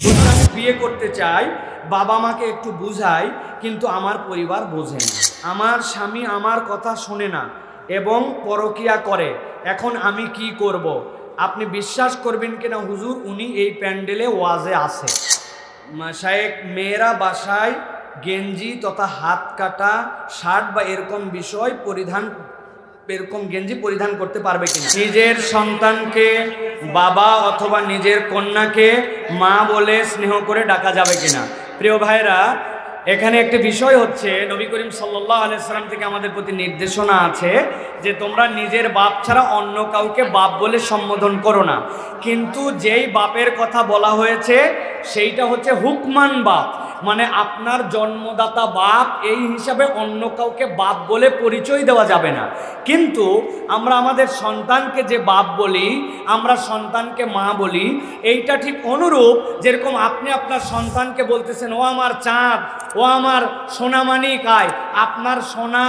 হুজুর, আমি বিয়ে করতে চাই বাবা মাকে একটু বুঝাই কিন্তু আমার পরিবার বোঝে না। আমার স্বামী আমার কথা শোনে না এবং পরকিয়া করে। এখন আমি কি করব। আপনি বিশ্বাস করবেন কিনা হুজুর? উনি এই প্যান্ডেলে ওয়াজে আছে। শায়েক মেয়েরা বাসায় গেঞ্জি তথা হাত কাটা শার্ট বা এরকম বিষয় পরিধান এরকম গেঞ্জি পরিধান করতে পারবে কিনা? নিজের সন্তানকে, বাবা অথবা নিজের কন্যাকে মা বলে স্নেহ করে ডাকা যাবে কিনা? প্রিয় ভাইরা এখানে একটি বিষয় হচ্ছে, নবী করিম সাল্লাহ আলাইসাল্লাম থেকে আমাদের প্রতি নির্দেশনা আছে যে তোমরা নিজের বাপ ছাড়া অন্য কাউকে বাপ বলে সম্বোধন করো না। কিন্তু যেই বাপের কথা বলা হয়েছে, সেইটা হচ্ছে হুকমান বাপ। মানে আপনার জন্মদাতা বাপ এই হিসাবে অন্য কাউকে বাপ বলে পরিচয় দেওয়া যাবে না। কিন্তু আমরা আমাদের সন্তানকে যে বাপ বলি, আমরা সন্তানকে মা বলি, এইটা ঠিক অনুরূপ যেরকম আপনি আপনার সন্তানকে বলতেছেন, ও আমার চাঁদ, ও আমার সোনামানি কায়। আপনার সোনা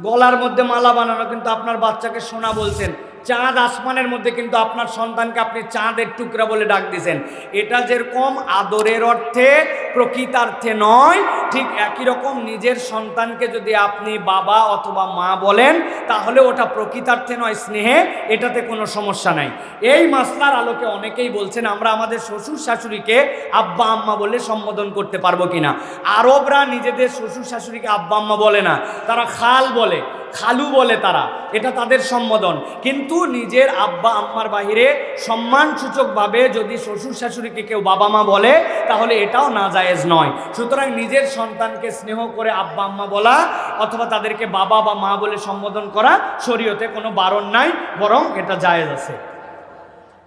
গলার মধ্যে মালা বানানো, কিন্তু আপনার বাচ্চাকে সোনা বলছেন। চাঁদ আসমানের মধ্যে কিন্তু আপনার সন্তানকে আপনি চাঁদের টুকরা বলে ডাক দিয়েছেন এটা যেরকম আদরের অর্থে, প্রকৃতার্থে নয়, ঠিক একই রকম নিজের সন্তানকে যদি আপনি বাবা অথবা মা বলেন, তাহলে ওটা প্রকৃতার্থে নয় স্নেহে, এটাতে কোনো সমস্যা নাই। এই মাসলার আলোকে অনেকেই বলছেন, আমরা আমাদের শ্বশুর শাশুড়িকে আব্বা আম্মা বলে সম্বোধন করতে পারব কিনা। আরবরা নিজেদের শ্বশুর শাশুড়িকে আব্বা আম্মা বলে না, তারা খাল বলে, খালু বলে তারা। এটা তাদের সম্বোধন। কিন্তু নিজের আব্বা আম্মার বাহিরে সম্মানসূচকভাবে যদি শ্বশুর শাশুড়িকে কেউ বাবা মা বলে, তাহলে এটাও না জায়েজ নয়। সুতরাং নিজের সন্তানকে স্নেহ করে আব্বা আম্মা বলা অথবা তাদেরকে বাবা বা মা বলে সম্বোধন করা শরীয়তে কোনো বারণ নাই, বরং এটা জায়েজ আছে।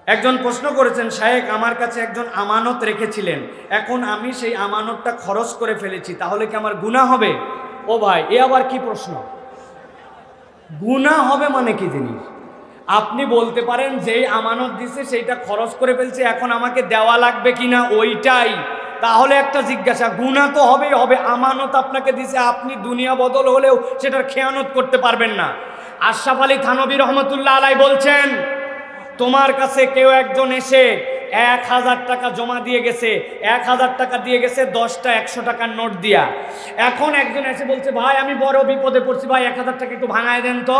একজন প্রশ্ন করেছেন শায়েক আমার কাছে একজন আমানত রেখেছিলেন। এখন আমি সেই আমানতটা খরচ করে ফেলেছি, তাহলে কি আমার গুণা হবে? ও ভাই, এ আবার কি প্রশ্ন? গুণা হবে মানে কি জিনিস? আপনি বলতে পারেন যেই আমানত দিছে সেইটা খরচ করে ফেলছে, এখন আমাকে দেওয়া লাগবে কিনা ওইটাই। তাহলে একটা জিজ্ঞাসা গুণা তো হবেই, হবে আমানত আপনাকে দিছে, আপনি দুনিয়া বদল হলেও সেটার খেয়ানত করতে পারবেন না। আশরাফ আলী থানবী রহমতুল্লাহ আলাই বলছেন, তোমার কাছে কেউ একজন এসে এক হাজার টাকা জমা দিয়ে গেছে, এক হাজার টাকা দিয়ে গেছে, দশটা একশো টাকার নোট দিয়া। এখন একজন এসে বলছে, ভাই, আমি বড় বিপদে পড়ছি, ভাই, এক হাজার টাকা একটু ভাঙায় দেন তো।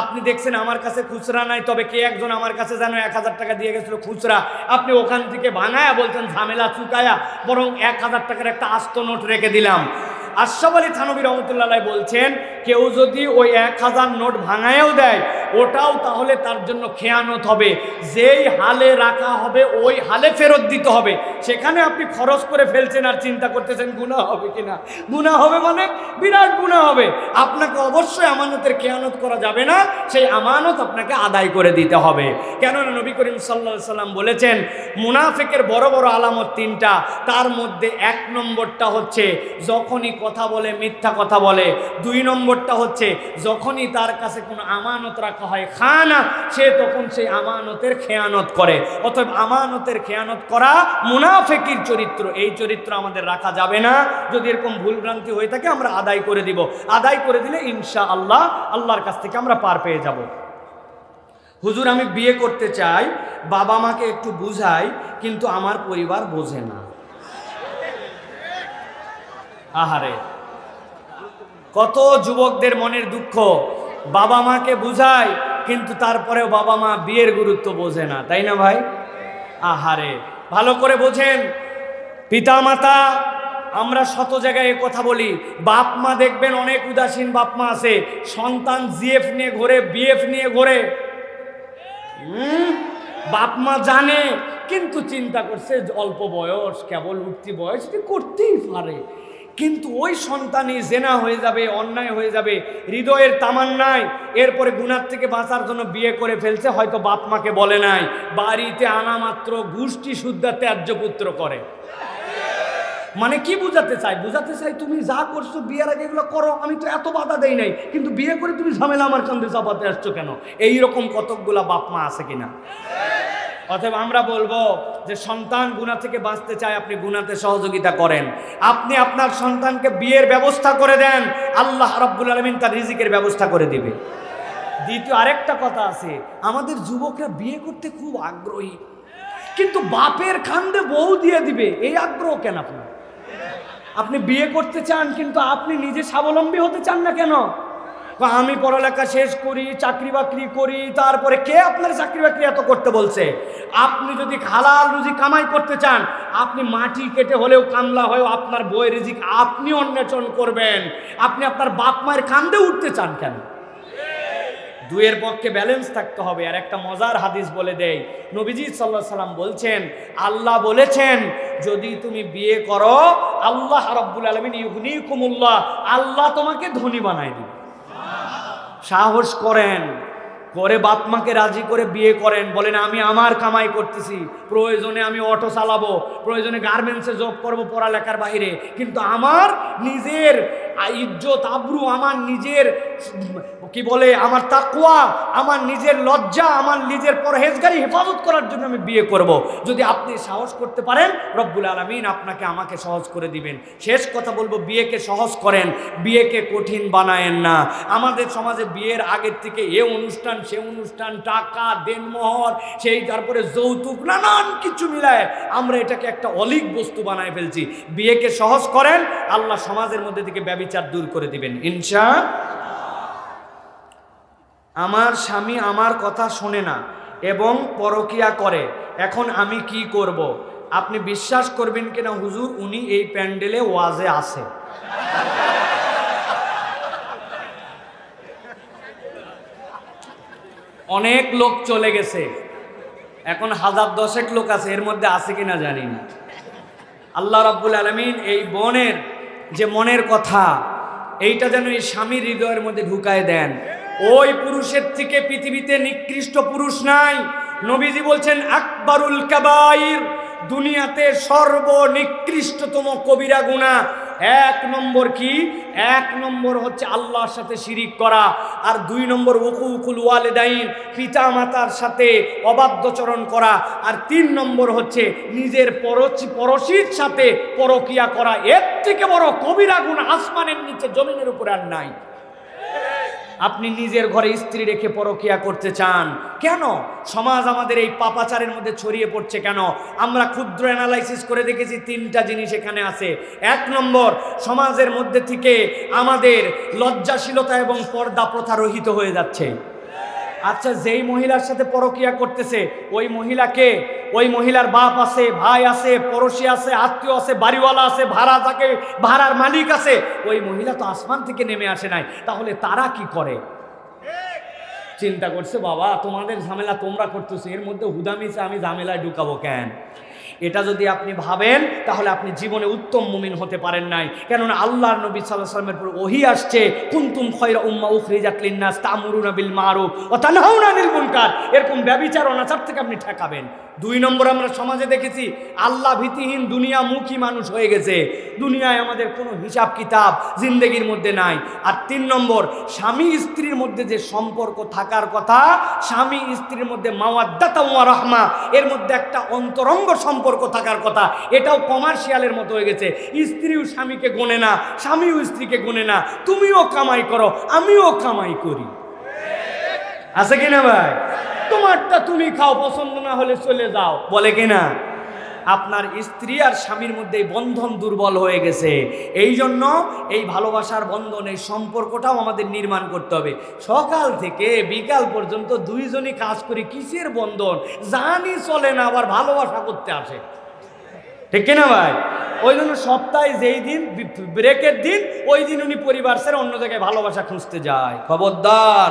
আপনি দেখছেন আমার কাছে খুচরা নাই, তবে কে একজন আমার কাছে যেন এক হাজার টাকা দিয়ে গেছিল খুচরা? আপনি ওখান থেকে ভাঙায়া বলছেন, ঝামেলা চুকায়া। বরং এক হাজার টাকার একটা আস্ত নোট রেখে দিলাম। আশরাফ আলী থানবী রহমতুল্লাহ বলছেন, কেউ যদি ওই এক হাজার নোট ভাঙায়ও দেয় ওটাও তাহলে তার জন্য খেয়ানত হবে। যেই হালে রাখা হবে, ওই হালে ফেরত দিতে হবে। সেখানে আপনি খরচ করে ফেলছেন আর চিন্তা করতেছেন গুণা হবে কিনা? গুণা হবে মানে বিরাট গুণা হবে। আপনাকে অবশ্যই আমানতের খেয়ানত করা যাবে না, সেই আমানত আপনাকে আদায় করে দিতে হবে। কেননা নবী করিম সাল্লা সাল্লাম বলেছেন, মুনাফিকের বড় বড় আলামত তিনটা। তার মধ্যে এক নম্বরটা হচ্ছে, যখনই কথা বলে মিথ্যা কথা বলে। দুই নম্বরটা হচ্ছে, যখনই তার কাছে কোনো আমানত রাখা হয় খানা, সে তখন সেই আমানতের খেয়ানত করে। অতএব আমানতের খেয়ানত করা মুনাফেকির চরিত্র। এই চরিত্র আমাদের রাখা যাবে না। যদি এরকম ভুলভ্রান্তি হয়ে থাকে, আমরা আদায় করে দিব। আদায় করে দিলে ইনশা আল্লাহ আল্লাহর কাছ থেকে আমরা পার পেয়ে যাব। হুজুর, আমি বিয়ে করতে চাই, বাবা মাকে একটু বুঝাই, কিন্তু আমার পরিবার বোঝে না। আহারে, কত যুবকদের মনের দুঃখ। বাবা মাকে বুঝায়, কিন্তু তারপরেও বাবা মা বিয়ের গুরুত্ব বোঝে না, তাই না ভাই? আহারে, ভালো করে বোঝেন। পিতা মাতা আমরা শত জায়গায় কথা বলি, বাপ মা দেখবেন অনেক উদাসীন বাপ মা আছে, সন্তান জিএফ নিয়ে ঘোরে, বিএফ নিয়ে ঘোরে। বাপ মা জানে, কিন্তু চিন্তা করছে অল্প বয়স, কেবল উঠতি বয়স করতেই পারে। কিন্তু ওই সন্তানই জেনা হয়ে যাবে, অন্যায় হয়ে যাবে, হৃদয়ের তামান্নায়। এরপরে গুনার থেকে বাঁচার জন্য বিয়ে করে ফেলছে, হয়তো বাপ মাকে বলে নাই। বাড়িতে আনা মাত্র গোষ্ঠী শুদ্ধা ত্যায্য পুত্র করে। মানে কি বুঝাতে চাই? বুঝাতে চাই তুমি যা করছ, বিয়ের আগে এগুলো করো, আমি তো এত বাধা দেই নাই। কিন্তু বিয়ে করে তুমি ঝামেলা আমার কান্দে চাপাতে আসছো কেন? এই রকম কতকগুলা বাপ মা আছে কিনা? অতএব আমরা বলব যে সন্তান গুণা থেকে বাঁচতে চায় আপনি গুণাতে সহযোগিতা করেন। আপনি আপনার সন্তানকে বিয়ের ব্যবস্থা করে দেন, আল্লাহ রাব্বুল আলমিন তার রিজিকের ব্যবস্থা করে দিবে। দ্বিতীয় আরেকটা কথা আছে, আমাদের যুবকরা বিয়ে করতে খুব আগ্রহী। কিন্তু বাপের খান্দে বউ দিয়ে দিবে, এই আগ্রহ কেন আপনার? আপনি বিয়ে করতে চান, কিন্তু আপনি নিজে স্বাবলম্বী হতে চান না কেন? আমি পড়ালেখা শেষ করি, চাকরি বাকরি করি, তারপরে কে আপনার চাকরি বাকরি এত করতে বলছে? আপনি যদি হালাল রুজি কামাই করতে চান, আপনি মাটি কেটে হলেও কামলা হয়েও আপনার বইয়ের রিজিক আপনি অন্বেষণ করবেন। আপনি আপনার বাপ মায়ের কান্দে উঠতে চান কেন? দুয়ের পক্ষে ব্যালেন্স থাকতে হবে। আর একটা মজার হাদিস বলে দেয় নবীজি সাল্লাহ সাল্লাম বলছেন, আল্লাহ বলেছেন, যদি তুমি বিয়ে করো, আল্লাহ রব্বুল আলমিন ইউহনি কুমুল্লাহ আল্লাহ তোমাকে ধনী বানায় দিবে। সাহস করেন। করে বাপ মাকে রাজি করে বিয়ে করেন। বলেন, আমি আমার কামাই করতেছি। প্রয়োজনে আমি অটো চালাবো। প্রয়োজনে গার্মেন্টসে যোগ করব পড়ালেখার বাইরে কিন্তু আমার নিজের ইজ্জত আব্রু আমার নিজের, কি বলে, আমার তাকুয়া আমার নিজের লজ্জা, আমার নিজের পরহেজগারি হেফাজত করার জন্য আমি বিয়ে করব। যদি আপনি সাহস করতে পারেন, রব্বুল আলমিন আপনাকে আমাকে সহজ করে দিবেন। শেষ কথা বলব, বিয়েকে সহজ করেন, বিয়েকে কঠিন বানায়েন না। আমাদের সমাজে বিয়ের আগের থেকে এ অনুষ্ঠান, সে অনুষ্ঠান, টাকা, দেনমোহর, সেই তারপরে যৌতুক, নানান কিছু মিলায় আমরা এটাকে একটা অলিক বস্তু বানায় ফেলছি। বিয়েকে সহজ করেন, আল্লাহ সমাজের মধ্যে থেকে ব্যবিচার দূর করে দিবেন। ইনশা আমার স্বামী আমার কথা শোনে না এবং পরকিয়া করে। এখন আমি কি করব। আপনি বিশ্বাস করবেন কিনা? হুজুর, উনি এই প্যান্ডেলে ওয়াজে আছে। অনেক লোক চলে গেছে। এখন হাজার দশেক লোক আছে, এর মধ্যে আছে কিনা জানি না। আল্লাহ রাব্বুল আলমিন এই বনের যে মনের কথা, এইটা যেন এই স্বামীর হৃদয়ের মধ্যে ঢুকায় দেন। ওই পুরুষের থেকে পৃথিবীতে নিকৃষ্ট পুরুষ নাই। নবীজি বলছেন, আকবরুল কাবাইর দুনিয়াতে সর্বনিকৃষ্টতম কবিরা গুণা। এক নম্বর কি? এক নম্বর হচ্ছে আল্লাহর সাথে শিরিক করা, আর দুই নম্বর উকুকুল ওয়ালেদাইন পিতা মাতার সাথে অবাধ্যচরণ করা, আর তিন নম্বর হচ্ছে নিজের পরচি, পরশির সাথে পরকিয়া করা। এর থেকে বড় কবিরা গুণ আসমানের নিচে জমিনের উপরে আর নাই। আপনি নিজের ঘরে স্ত্রী রেখে পরকিয়া করতে চান, কেন? সমাজ আমাদের এই পাপাচারের মধ্যে ছড়িয়ে পড়ছে কেন? আমরা ক্ষুদ্র অ্যানালাইসিস করে দেখেছি, তিনটা জিনিস এখানে আছে। এক নম্বর, সমাজের মধ্যে থেকে আমাদের লজ্জাশীলতা এবং পর্দা প্রথা রহিত হয়ে যাচ্ছে। আচ্ছা যেই মহিলার সাথে পরকিয়া করতেছে, ওই মহিলাকে ওই মহিলার বাপ আছে, ভাই আছে, পড়োশি আছে, আত্মীয় আছে, বাড়িওয়ালা আছে, ভাড়া থাকে ভাড়ার মালিক আছে, ওই মহিলা তো আসমান থেকে নেমে আসে নাই, তাহলে তারা কি করে? চিন্তা করছে, বাবা, তোমাদের ঝামেলা তোমরা করতেছো, এর মধ্যে হুদামিছে আমি ঝামেলায় ঢুকাবো কেন? এটা যদি আপনি ভাবেন, তাহলে আপনি জীবনে উত্তম মুমিন হতে পারেন নাই। কেননা আল্লাহর নবী সাল্লাহ সাল্লামের পর ওহি আসছে, কুন্তুম খয়রা উম্মা উখরিজাত লিন্নাস তামুরুনা বিল মারুফ ওয়া তানহাউনা আনিল মুনকার। এরকম ব্যভিচার অনাচার থেকে আপনি ঠেকাবেন। দুই নম্বর আমরা সমাজে দেখেছি, আল্লাহ ভীতিহীন দুনিয়ামুখী মানুষ হয়ে গেছে। দুনিয়ায় আমাদের কোনো হিসাব কিতাব জিন্দেগির মধ্যে নাই। আর তিন নম্বর, স্বামী স্ত্রীর মধ্যে যে সম্পর্ক থাকার কথা, স্বামী স্ত্রীর মধ্যে মাওয়াদ্দাতা রহমা, এর মধ্যে একটা অন্তরঙ্গ সম্পর্ক থাকার কথা, এটাও কমার্শিয়ালের মতো হয়ে গেছে। স্ত্রীও স্বামীকে গোনে না স্বামীও স্ত্রীকে গোনে না, তুমিও কামাই করো, আমিও কামাই করি। আছে কিনা ভাই? তোমারটা তুমি খাও, পছন্দ না হলে চলে যাও। বলে কিনা? আপনার স্ত্রী আর স্বামীর মধ্যে এই বন্ধন দুর্বল হয়ে গেছে। এই জন্য এই ভালোবাসার বন্ধন, এই সম্পর্কটাও আমাদের নির্মাণ করতে হবে। সকাল থেকে বিকাল পর্যন্ত দুইজনই কাজ করি, কিসের বন্ধন? জানি চলে না, আবার ভালোবাসা করতে আসে। ঠিক কিনা ভাই? ওই জন্য সপ্তাহে যেই দিন, ব্রেকের দিন, ওই দিন উনি পরিবার ছেড়ে অন্য জায়গায় ভালোবাসা খুঁজতে যায়। খবরদার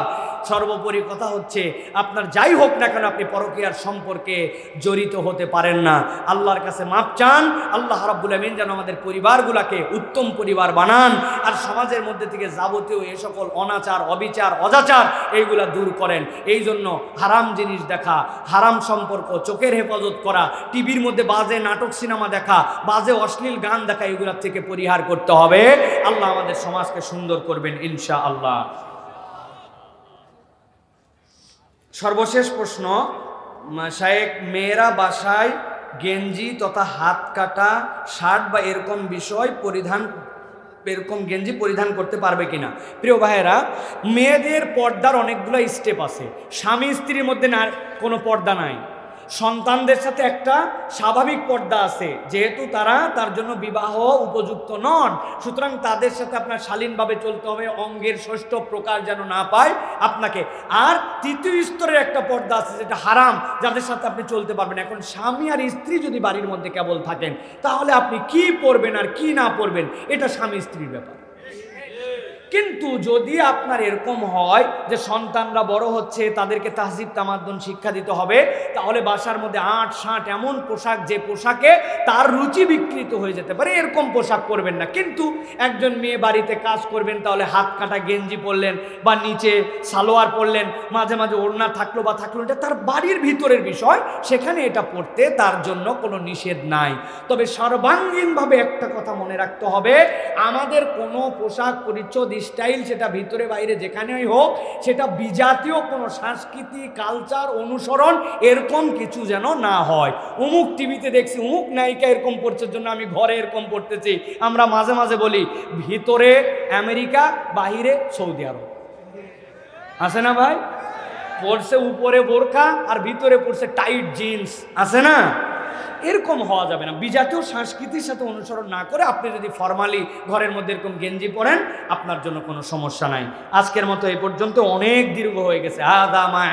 সর্বোপরি কথা হচ্ছে, আপনার যাই হোক না কেন আপনি পরকীয়ার সম্পর্কে জড়িত হতে পারেন না। আল্লাহর কাছে মাপ চান, আল্লাহ রাব্বুল আমিন যেন আমাদের পরিবারগুলাকে উত্তম পরিবার বানান আর সমাজের মধ্যে থেকে যাবতীয় এ সকল অনাচার, অবিচার, অজাচার এইগুলা দূর করেন। এই জন্য হারাম জিনিস দেখা, হারাম সম্পর্ক, চোখের হেফাজত করা, টিভির মধ্যে বাজে নাটক সিনেমা দেখা, বাজে অশ্লীল গান দেখা, এগুলার থেকে পরিহার করতে হবে। আল্লাহ আমাদের সমাজকে সুন্দর করবেন ইনশা আল্লাহ সর্বশেষ প্রশ্ন শায়েক, মেয়েরা বাসায় গেঞ্জি তথা হাত কাটা, শার্ট বা এরকম বিষয় পরিধান, এরকম গেঞ্জি পরিধান করতে পারবে কিনা? প্রিয় ভাইয়েরা, মেয়েদের পর্দার অনেকগুলো স্টেপ আছে। স্বামী স্ত্রীর মধ্যে না কোনো পর্দা নাই। সন্তানদের সাথে একটা স্বাভাবিক পর্দা আছে, যেহেতু তারা তার জন্য বিবাহ উপযুক্ত নন। সুতরাং তাদের সাথে আপনার শালীনভাবে চলতে হবে, অঙ্গের ষষ্ঠ প্রকার যেন না পায় আপনাকে। আর তৃতীয় স্তরের একটা পর্দা আছে, যেটা হারাম, যাদের সাথে আপনি চলতে পারবেন এখন স্বামী আর স্ত্রী যদি বাড়ির মধ্যে কেবল থাকেন, তাহলে আপনি কি পড়বেন আর কি না পড়বেন এটা স্বামী স্ত্রীর ব্যাপার। কিন্তু যদি আপনার এরকম হয় যে সন্তানরা বড় হচ্ছে, তাদেরকে তাহজিব তামাদ্দন শিক্ষা দিতে হবে, তাহলে বাসার মধ্যে আট ষাট এমন পোশাক, যে পোশাকে তার রুচি বিকৃত হয়ে যেতে পারে। এরকম পোশাক পরবেন না। কিন্তু একজন মেয়ে বাড়িতে কাজ করবেন, তাহলে হাত কাটা গেঞ্জি পরলেন বা নিচে সালোয়ার পরলেন, মাঝে মাঝে ওড়না থাকল বা থাকল, এটা তার বাড়ির ভিতরের বিষয়, সেখানে এটা পড়তে তার জন্য কোনো নিষেধ নাই। তবে সর্বাঙ্গীনভাবে একটা কথা মনে রাখতে হবে, আমাদের কোনো পোশাক পরিচ্ছদ স্টাইল সেটা ভিতরে বাইরে যেখানেই হোক, সেটা বিজাতীয় কোনো সংস্কৃতি কালচার অনুসরণ এরকম কিছু যেন না হয়। অমুক টিভিতে দেখছি, অমুক নায়িকা এরকম পড়ছে জন্য আমি ঘরে এরকম পড়তেছি। আমরা মাঝে মাঝে বলি, ভিতরে আমেরিকা, বাহিরে সৌদি আরব। আছে না ভাই? পড়ছে উপরে বোরখা আর ভিতরে পড়ছে টাইট জিন্স আছে না? এরকম হওয়া যাবে না। বিজাতীয় সংস্কৃতির সাথে অনুসরণ না করে আপনি যদি ফর্মালি ঘরের মধ্যে এরকম গেঞ্জি পরেন, আপনার জন্য কোনো সমস্যা নাই। আজকের মতো এই পর্যন্ত অনেক দীর্ঘ হয়ে গেছে। আদা মা